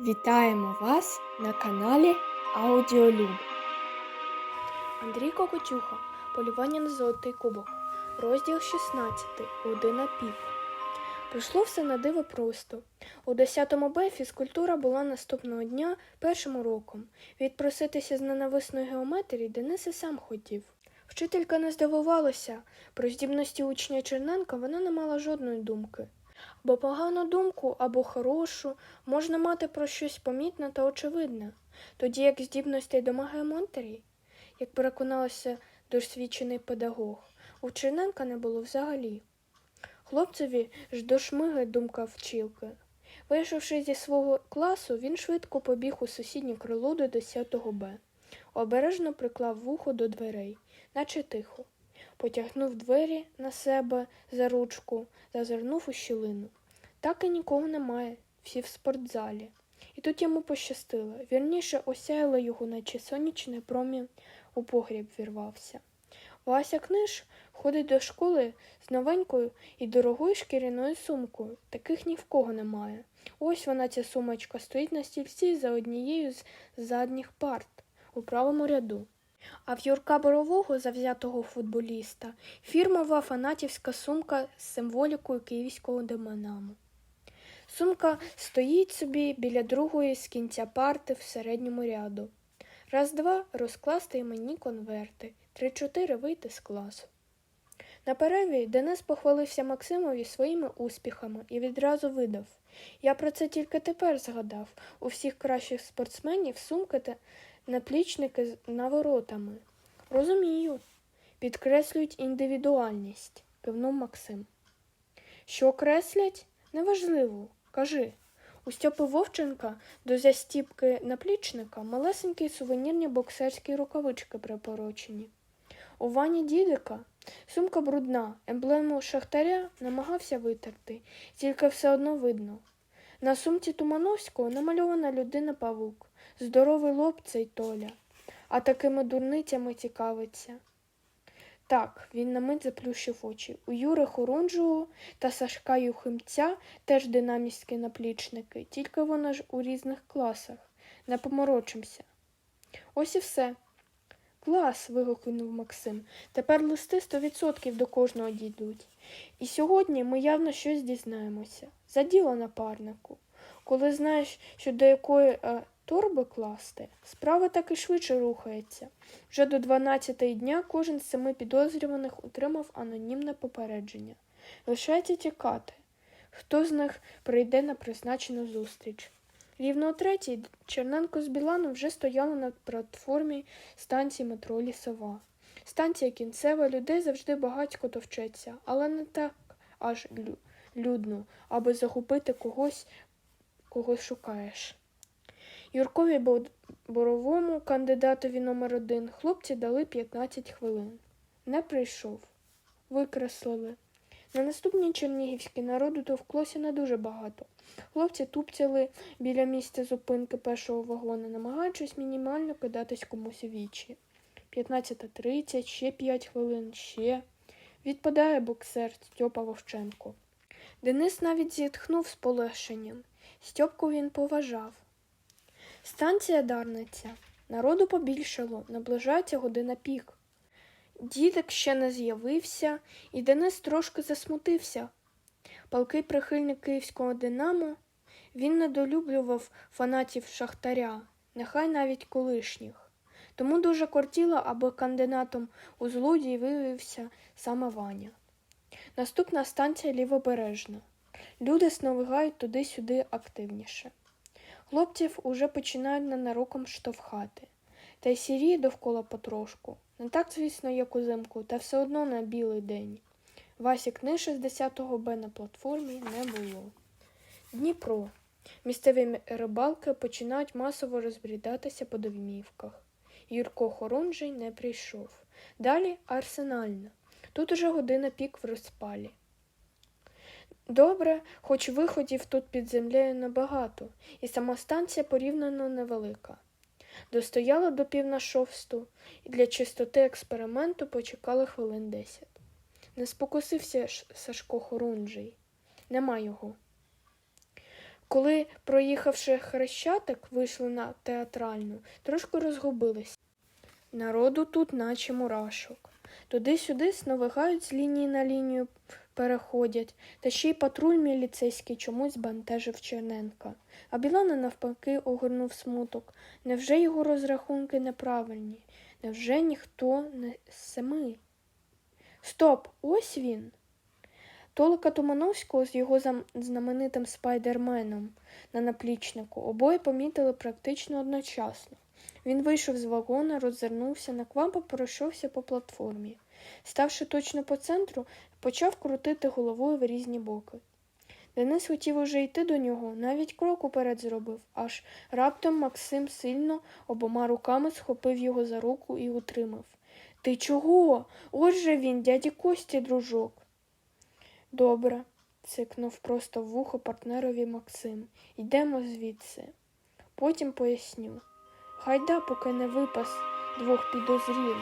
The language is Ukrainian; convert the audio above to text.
Вітаємо вас на каналі Аудіолюб. Андрій Кокотюха. Полювання на золотий кубок. Розділ 16. Година пік. Пройшло все на диво просто. У 10 Б фізкультура була наступного дня першим уроком. Відпроситися з ненависної геометрії Денис і сам хотів. Вчителька не здивувалася. Про здібності учня Черненка вона не мала жодної думки. Бо погану думку або хорошу можна мати про щось помітне та очевидне, тоді як здібностей до магіометрії, як переконалася досвідчений педагог, у Черненка не було взагалі. Хлопцеві ж до шмиги думка вчилки. Вийшовши зі свого класу, він швидко побіг у сусіднє крило до 10 Б. Обережно приклав вухо до дверей, наче тихо. Потягнув двері на себе за ручку, зазирнув у щілину. Так і нікого немає, всі в спортзалі. І тут йому пощастило. Вірніше осяяло його, наче сонячний промінь у погріб вірвався. Вася книж ходить до школи з новенькою і дорогою шкіряною сумкою. Таких ні в кого немає. Ось вона, ця сумочка, стоїть на стільці за однією з задніх парт у правому ряду. А в Юрка Борового, завзятого футболіста, фірмова фанатівська сумка з символікою київського Динамо. Сумка стоїть собі біля другої з кінця парти в середньому ряду. Раз-два розкласти мені конверти, три-чотири вийти з класу. На перерві Денис похвалився Максимові своїми успіхами і відразу видав. Я про це тільки тепер згадав. У всіх кращих спортсменів сумки та наплічники з наворотами. Розумію. Підкреслюють індивідуальність, кивнув Максим. Що креслять? Неважливо. Кажи. У Стьопи Вовченка до застіпки наплічника малесенькі сувенірні боксерські рукавички припорочені. У Вані дідика сумка брудна, емблему шахтаря намагався витерти, тільки все одно видно. На сумці Тумановського намальована людина павук, здоровий лоб цей Толя, а такими дурницями цікавиться. Так, він на мить заплющив очі. У Юри Хорунжого та Сашка Юхимця теж динамівські наплічники, тільки вони ж у різних класах. Не поморочимося. Ось і все. Клас. вигукнув Максим. Тепер листи сто відсотків до кожного дійдуть. І сьогодні ми явно щось дізнаємося. За діло напарнику. Коли знаєш, що до якої е, торби класти, справа так і швидше рухається. Вже до 12-ї дня кожен з семи підозрюваних отримав анонімне попередження. Лишається тікати. Хто з них прийде на призначену зустріч? Рівно о третій Черненко з Біланом вже стояли на платформі станції метро Лісова. Станція кінцева, людей завжди багатько товчеться, але не так аж лю- людно, аби захопити когось, кого шукаєш. Юркові Боровому, кандидатові номер один, хлопці дали 15 хвилин. Не прийшов. Викреслили. На наступній Чернігівській народу товклося не дуже багато. Хлопці тупцяли біля місця зупинки першого вагона, намагаючись мінімально кидатись комусь у вічі. 15.30, ще 5 хвилин, ще. Відпадає боксер Стьопа Вовченко. Денис навіть зітхнув з полегшенням. Стьопку він поважав. Станція Дарниця. Народу побільшало, наближається година пік. Дідик ще не з'явився, і Денис трошки засмутився. Палкий прихильник київського Динамо, він недолюблював фанатів Шахтаря, нехай навіть колишніх. Тому дуже кортіло, аби кандидатом у злодії виявився саме Ваня. Наступна станція лівобережна. Люди сновигають туди-сюди активніше. Хлопців уже починають ненароком штовхати. Та й сіріє довкола потрошку. Не так, звісно, як узимку, та все одно на білий день. Васі книжі з 10 Б на платформі не було. Дніпро. Місцеві рибалки починають масово розбрідатися по домівках. Юрко Хорунжий не прийшов. Далі арсенальна. Тут уже година пік в розпалі. Добре, хоч виходів тут під землею небагато, і сама станція порівняно невелика. Достояла до пів на шовсту, і для чистоти експерименту почекали хвилин десять. Не спокусився Сашко Хорунжий. Нема його. Коли, проїхавши хрещатик, вийшли на театральну, трошки розгубились. Народу тут, наче мурашок. Туди-сюди сновигають з лінії на лінію переходять, та ще й патруль міліцейський чомусь бентежив Черненка. А Білана навпаки огорнув смуток. Невже його розрахунки неправильні? Невже ніхто не семи? Стоп, ось він. Толика Тумановського з його знаменитим спайдерменом на наплічнику обоє помітили практично одночасно. Він вийшов з вагона, роззирнувся, наквапо пройшовся по платформі. Ставши точно по центру, почав крутити головою в різні боки. Денис хотів уже йти до нього, навіть крок уперед зробив, аж раптом Максим сильно обома руками схопив його за руку і утримав. Ти чого? Ось же він, дяді Кості, дружок. Добре, цикнув просто в вухо партнерові Максим. Йдемо звідси. Потім поясню. Хайда, поки не випас двох підозрілих.